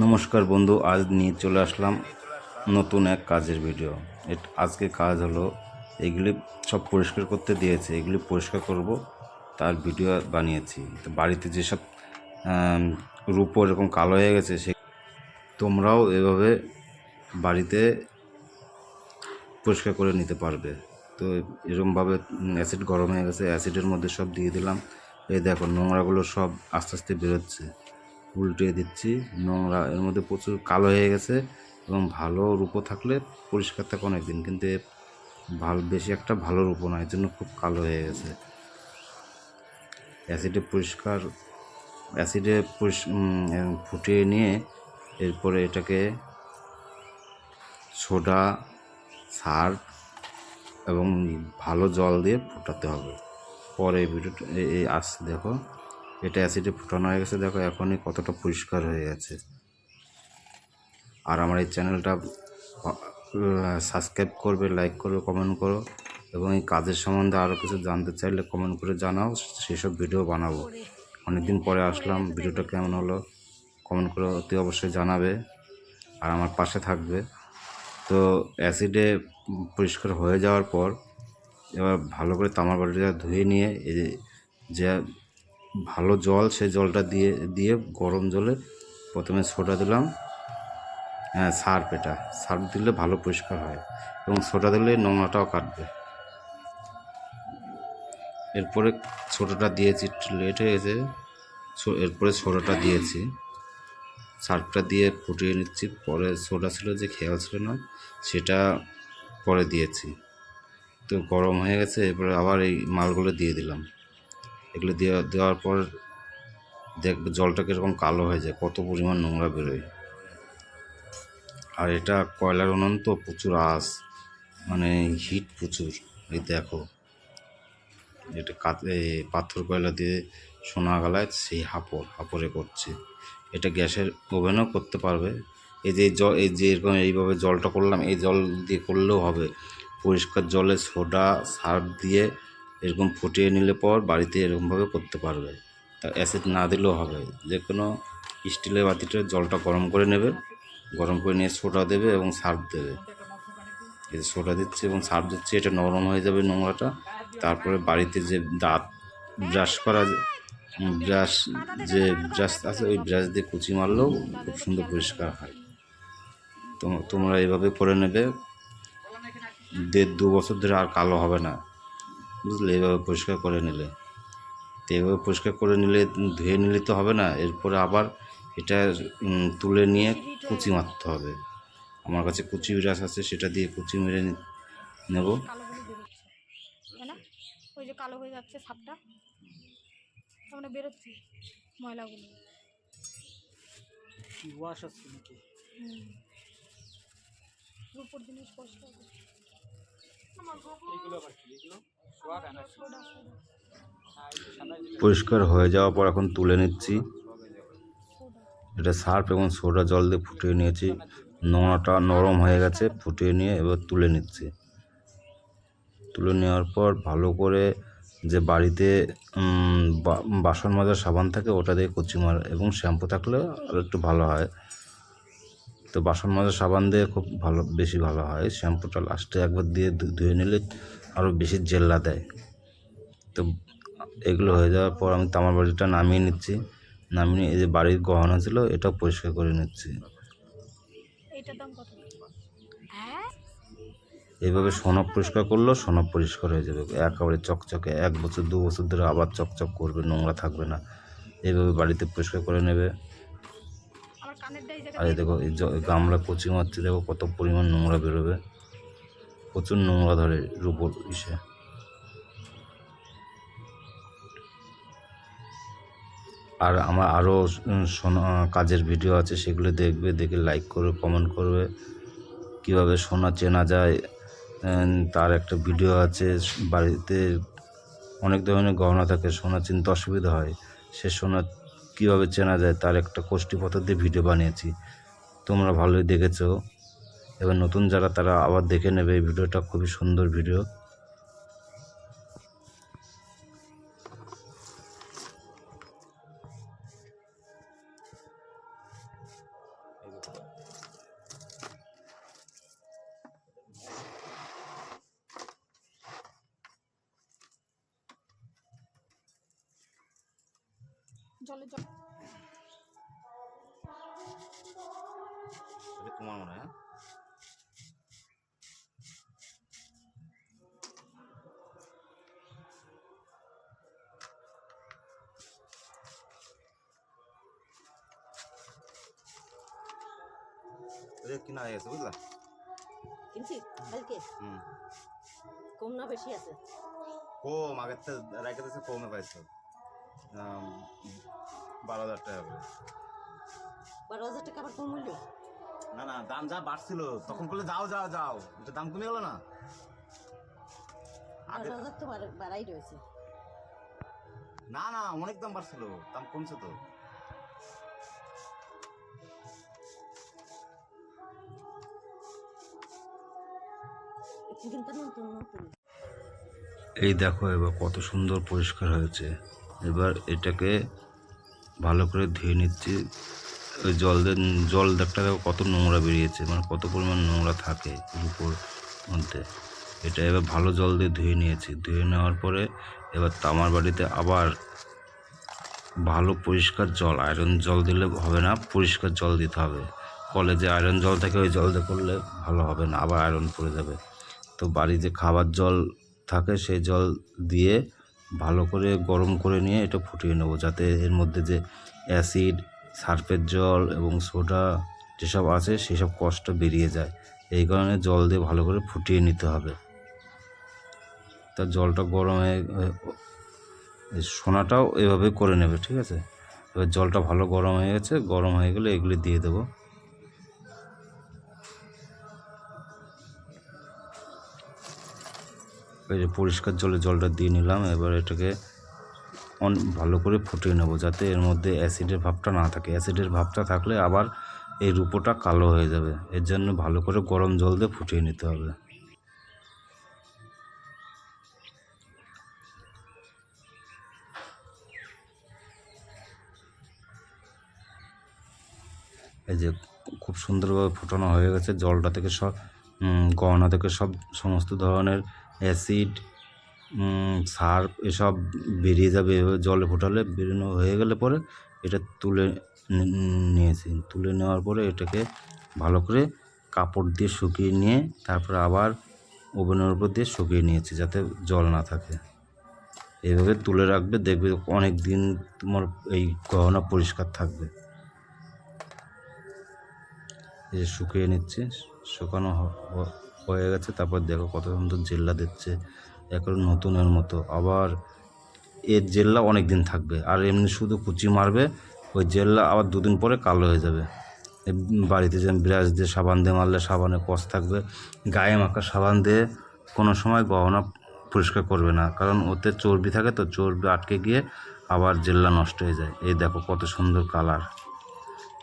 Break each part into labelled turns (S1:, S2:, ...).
S1: নমস্কার বন্ধু, আজ নিয়ে চলে আসলাম নতুন এক কাজের ভিডিও আজকে কাজ হলো এগুলি সব পরিষ্কার করতে দিয়েছে, এগুলি পরিষ্কার করব, তার ভিডিও বানিয়েছি। তো বাড়িতে যেসব রূপো এরকম কালো হয়ে গেছে, সে তোমরাও এভাবে বাড়িতে পরিষ্কার করে নিতে পারবে। তো এরকমভাবে অ্যাসিড গরম হয়ে গেছে অ্যাসিডের মধ্যে সব দিয়ে দিলাম। এই দেখো নোংরাগুলো সব আস্তে আস্তে বেরোচ্ছে। উল্টে দিচ্ছি। নোংরা, এর মধ্যে প্রচুর কালো হয়ে গেছে এবং ভালো রূপো থাকলে পরিষ্কার থাকে অনেক দিন কিন্তু ভালো, বেশি একটা ভালো রূপো না এর জন্য খুব কালো হয়ে গেছে। অ্যাসিডে পরিষ্কার, অ্যাসিডে ফুটিয়ে নিয়ে এরপরে এটাকে সোডা সার্ফ এবং ভালো জল দিয়ে ফোটাতে হবে। পরে ভিডিওটা এই আসছে, দেখো। এটা অ্যাসিডে ফোটানো হয়ে গেছে। দেখো, এখনই কতটা পরিষ্কার হয়ে গেছে। আর আমার এই চ্যানেলটা সাবস্ক্রাইব করবে, লাইক করবে, কমেন্ট করো। এবং এই কাজের সম্বন্ধে আরও কিছু জানতে চাইলে কমেন্ট করে জানাও, সেসব ভিডিও বানাবো। অনেকদিন পরে আসলাম, ভিডিওটা কেমন হলো কমেন্ট করে, অতি অবশ্যই জানাবে আর আমার পাশে থাকবে। তো অ্যাসিডে পরিষ্কার হয়ে যাওয়ার পর এবার ভালো করে তামার বাটিটা ধুয়ে নিয়ে যে ভালো জল, সেই জলটা দিয়ে দিয়ে গরম জলে প্রথমে সোডা দিলাম। হ্যাঁ সার্ফ এটা। সার্ফ দিলে ভালো পরিষ্কার হয় এবং সোডা দিলে নোংরাটাও কাটবে। এরপরে ছোটোটা দিয়েছি লেট হয়ে গেছে। এরপরে সোডাটা দিয়েছি। সার্ফটা দিয়ে ফুটিয়ে নিচ্ছি। পরে সোডা ছিল যে খেয়াল ছিল না, সেটা পরে দিয়েছি। তো গরম হয়ে গেছে, এরপরে আবার এই মালগুলো দিয়ে দিলাম। এগুলো দেওয়া, দেওয়ার পর দেখবে জলটা কীরকম কালো হয়ে যায়, কত পরিমাণ নোংরা বেরোয়। আর এটা কয়লার উনুন তো, প্রচুর আঁশ মানে হিট প্রচুর, এই দেখো। এটা পাথর কয়লা দিয়ে সোনা গালায় সেই হাপড়, হাপড়ে করছে। এটা গ্যাসের ওভেনও করতে পারবে। এই যে জল, এই যে এরকম এইভাবে জলটা করলাম, এই জল দিয়ে করলেও হবে। পরিষ্কার জলে সোডা সার্ফ দিয়ে এরকম ফুটিয়ে নিলে পর বাড়িতে এরকমভাবে করতে পারবে। তা অ্যাসিড না দিলেও হবে। যে কোনো স্টিলের বাতিতে জলটা গরম করে নেবে, গরম করে নিয়ে সোডা দেবে এবং সার্ফ দেবে। এই সোডা দিচ্ছি এবং সার্ফ দিচ্ছি, এটা নরম হয়ে যাবে নোংরাটা। তারপরে বাড়িতে যে দাঁত ব্রাশ করা ব্রাশ যে ব্রাশ আছে, ওই ব্রাশ দিয়ে কুচি মারলেও খুব সুন্দর পরিষ্কার হয়। তোমরা এভাবে করে নেবে। দেড় দু বছর ধরে আর কালো হবে না। বুঝলে? এভাবে পরিষ্কার করে নিলে। তো এভাবে পরিষ্কার করে নিলে ধুয়ে নিলে তো হবে না। এরপরে আবার এটা তুলে নিয়ে কুচি মারতে হবে। আমার কাছে কুচি ব্রাশ আছে সেটা দিয়ে কুচি মেরে নেব।
S2: ওই যে কালো হয়ে যাচ্ছে সাপটা। সামনে বেরোচ্ছে ময়লাগুলো।
S3: ওয়াশ আছে নাকি?
S2: রূপোর জিনিস পরিষ্কার
S1: পরিষ্কার হয়ে যাওয়ার পর এখন তুলে নিচ্ছি। এটা সার্ফ এবং সোডা জল দিয়ে ফুটিয়ে নিয়েছি। নোংরাটা নরম হয়ে গেছে, ফুটিয়ে নিয়ে এবার তুলে নিচ্ছি। তুলে নেওয়ার পর ভালো করে যে বাড়িতে বাসন মাজার সাবান থাকে, ওটা দিয়ে কুচি মার এবং শ্যাম্পু থাকলে একটু ভালো হয়। তো বাসন মাজার সাবান দিয়ে খুব ভালো বেশি ভালো হয়। শ্যাম্পুটা লাস্টে একবার দিয়ে ধু- ধুয়ে নিলে আরও বেশি জেল্লা দেয়। তো এগুলো হয়ে যাওয়ার পর আমি তামার বাড়িটা নামিয়ে নিচ্ছি। নামিয়ে নিয়ে এই যে বাড়ির গহনা ছিল এটাও পরিষ্কার করে নিচ্ছি।
S2: এইটার দাম কত? হ্যাঁ?
S1: এইভাবে সনব পরিষ্কার করলেও সোনা পরিষ্কার হয়ে যাবে। একেবারে চকচকে এক বছর দু বছর ধরে আবার চকচক করবে নোংরা থাকবে না। এইভাবে বাড়িতে পরিষ্কার করে নেবে। আর এই দেখো গামলা কচি মারছে দেখো কত পরিমাণ নোংরা বেরোবে। প্রচুর নোংরা ধরে রুপোর ইসে। আর আমার আরও সোনা কাজের ভিডিও আছে, সেগুলো দেখবে, দেখে লাইক করবে কমেন্ট করবে। কীভাবে সোনা চেনা যায় তার একটা ভিডিও আছে, বাড়িতে অনেক ধরনের গহনা থাকে, সোনা চিনতে অসুবিধা হয়। সে সোনা কীভাবে চেনা যায় তার একটা কোষ্ঠীপত্র দিয়ে ভিডিও বানিয়েছি। তোমরা ভালোই দেখেছ। এবার নতুন যারা তারা আবার দেখে নেবে এই ভিডিওটা। খুবই সুন্দর ভিডিও।
S2: জল
S1: এটা তোমার মনে হয় হ্যাঁ? কিনা হয়ে গেছে বুঝলা?
S4: কিনছি? কালকে?
S1: হুম।
S4: কম না বেশি আছে?
S1: কম আগের থেকে রেখে দিয়েছে কমে পাইছো। বারো হাজার টাকা করে।
S4: বারো হাজার টাকা আবার কম হইল?
S1: না না দাম যা বাড়ছিল তখন বলে যাও যাও যাও। এটা দাম কমে গেল না? আগে
S4: বারো হাজার তো বাড়াই রয়েছে।
S1: না না অনেক দাম বাড়ছিল দাম কমছে তো। এই দেখো এবার কত সুন্দর পরিষ্কার হয়েছে। এবার এটাকে ভালো করে ধুয়ে নিচ্ছি। ওই জল জল দেখটা দেখো কত নোংরা বেরিয়েছে মানে কত পরিমাণ নোংরা থাকে এর উপর মধ্যে। এটা এবার ভালো জল দিয়ে ধুয়ে নিয়েছি। ধুয়ে নেওয়ার পরে এবার তামার বাড়িতে আবার ভালো পরিষ্কার জল আয়রন জল দিলে হবে না, পরিষ্কার জল দিতে হবে। কলে যে আয়রন জল থাকে, ওই জল দিয়ে করলে ভালো হবে না, আবার আয়রন পড়ে যাবে। তো বাড়িতে খাবার জল থাকে, সেই জল দিয়ে ভালো করে গরম করে নিয়ে এটা ফুটিয়ে নেব। যাতে এর মধ্যে যে অ্যাসিড, সার্ফের জল এবং সোডা যেসব আছে সেসব কষ্ট বেরিয়ে যায়। এই কারণে জল দিয়ে ভালো করে ফুটিয়ে নিতে হবে। তা জলটা গরম সোনাটাও এভাবে করে নেবে, ঠিক আছে? এবার জলটা ভালো গরম হয়ে গেছে, গরম হয়ে গেলে এগুলি দিয়ে দেবো। পরিষ্কার জলে জলটা দিয়ে নিলাম, এবার এটাকে অন, ভালো করে ফুটিয়ে নেব যাতে এর মধ্যে অ্যাসিডের ভাবটা না থাকে। অ্যাসিডের ভাবটা থাকলে আবার এই রূপোটা কালো হয়ে যাবে। এর জন্য ভালো করে গরম জল দিয়ে ফুটিয়ে নিতে হবে। এই যে খুব সুন্দরভাবে ফোটানো হয়ে গেছে। জলটা থেকে সব গহনা থেকে সব, সমস্ত ধরনের অ্যাসিড সার্ফ এসব বেরিয়ে যাবে এভাবে জলে ফোটালে, বেরোনো হয়ে গেলে পরে এটা তুলে নিয়েছি। তুলে নেওয়ার পরে এটাকে ভালো করে কাপড় দিয়ে শুকিয়ে নিয়ে তারপরে আবার ওভেনের উপর দিয়ে শুকিয়ে নিয়েছি যাতে জল না থাকে। এইভাবে তুলে রাখবে, দেখবে অনেক দিন তোমার এই গহনা পরিষ্কার থাকবে। এই যে শুকিয়ে নিচ্ছে, শুকানো হয়ে গেছে, তারপর দেখো কত সুন্দর জেল্লা দিচ্ছে। এখন নতুনের মতো। আবার এর জেল্লা অনেক দিন থাকবে। আর এমনি শুধু কুচি মারবে, ওই জেল্লা আবার দুদিন পরে কালো হয়ে যাবে। বাড়িতে যেমন ব্রাশ দিয়ে সাবান দিয়ে মারলে সাবানে কষ থাকবে। গায়ে মাখা সাবান দিয়ে কোনো সময় গহনা পরিষ্কার করবে না। কারণ ওতে চর্বি থাকে তো, চর্বি আটকে গিয়ে আবার জেল্লা নষ্ট হয়ে যায়। এই দেখো কত সুন্দর কালার।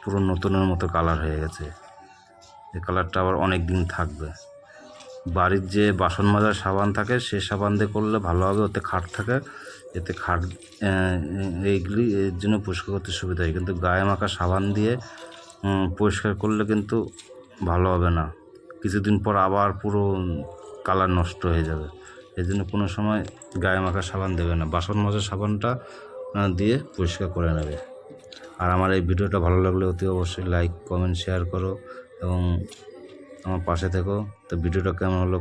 S1: পুরো নতুনের মতো কালার হয়ে গেছে। এই কালারটা আবার অনেক দিন থাকবে। বাড়ির যে বাসন মাজার সাবান থাকে, সে সাবান দিয়ে করলে ভালো হবে। ওতে খাট থাকে। এতে খাট এইগুলি এর জন্য পরিষ্কার করতে সুবিধা হয়। কিন্তু গায়ে মাখা সাবান দিয়ে পরিষ্কার করলে কিন্তু ভালো হবে না। কিছুদিন পর আবার পুরো কালার নষ্ট হয়ে যাবে। এই জন্য কোনো সময় গায়ে মাখা সাবান দেবে না। বাসন মাজার সাবানটা দিয়ে পরিষ্কার করে নেবে। আর আমার এই ভিডিওটা ভালো লাগলে অতি অবশ্যই লাইক, কমেন্ট, শেয়ার করো এবং আমার পাশে থেকো। তো ভিডিওটা কেমন হলো